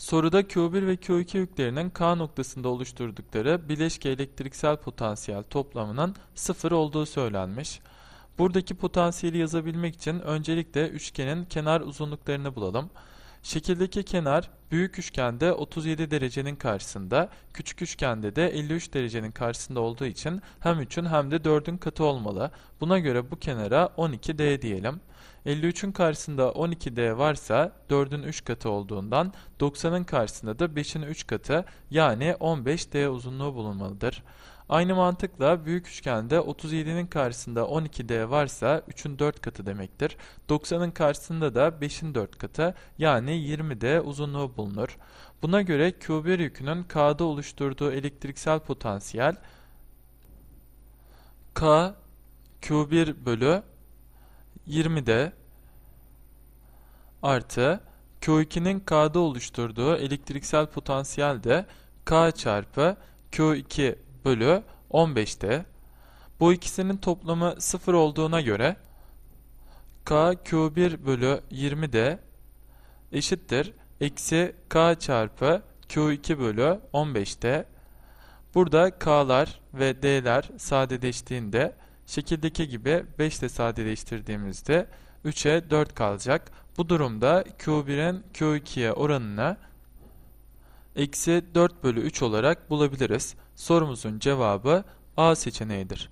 Soruda Q1 ve Q2 yüklerinin K noktasında oluşturdukları bileşke elektriksel potansiyel toplamının sıfır olduğu söylenmiş. Buradaki potansiyeli yazabilmek için öncelikle üçgenin kenar uzunluklarını bulalım. Şekildeki kenar büyük üçgende 37 derecenin karşısında, küçük üçgende de 53 derecenin karşısında olduğu için hem 3'ün hem de 4'ün katı olmalı. Buna göre bu kenara 12D diyelim. 53'ün karşısında 12D varsa 4'ün 3 katı olduğundan 90'ın karşısında da 5'in 3 katı yani 15D uzunluğu bulunmalıdır. Aynı mantıkla büyük üçgende 37'nin karşısında 12D varsa 3'ün 4 katı demektir. 90'ın karşısında da 5'in 4 katı yani 20D uzunluğu bulunur. Buna göre Q1 yükünün K'da oluşturduğu elektriksel potansiyel K Q1 bölü 20D artı Q2'nin K'da oluşturduğu elektriksel potansiyel de K çarpı Q2 bölü 15'te. Bu ikisinin toplamı 0 olduğuna göre K Q1 bölü 20 de eşittir. Eksi K çarpı Q2 bölü 15'te. Burada K'lar ve D'ler sadeleştiğinde şekildeki gibi 5 ile sadeleştirdiğimizde 3'e 4 kalacak. Bu durumda Q1'in Q2'ye oranını eksi 4 bölü 3 olarak bulabiliriz. Sorumuzun cevabı A seçeneğidir.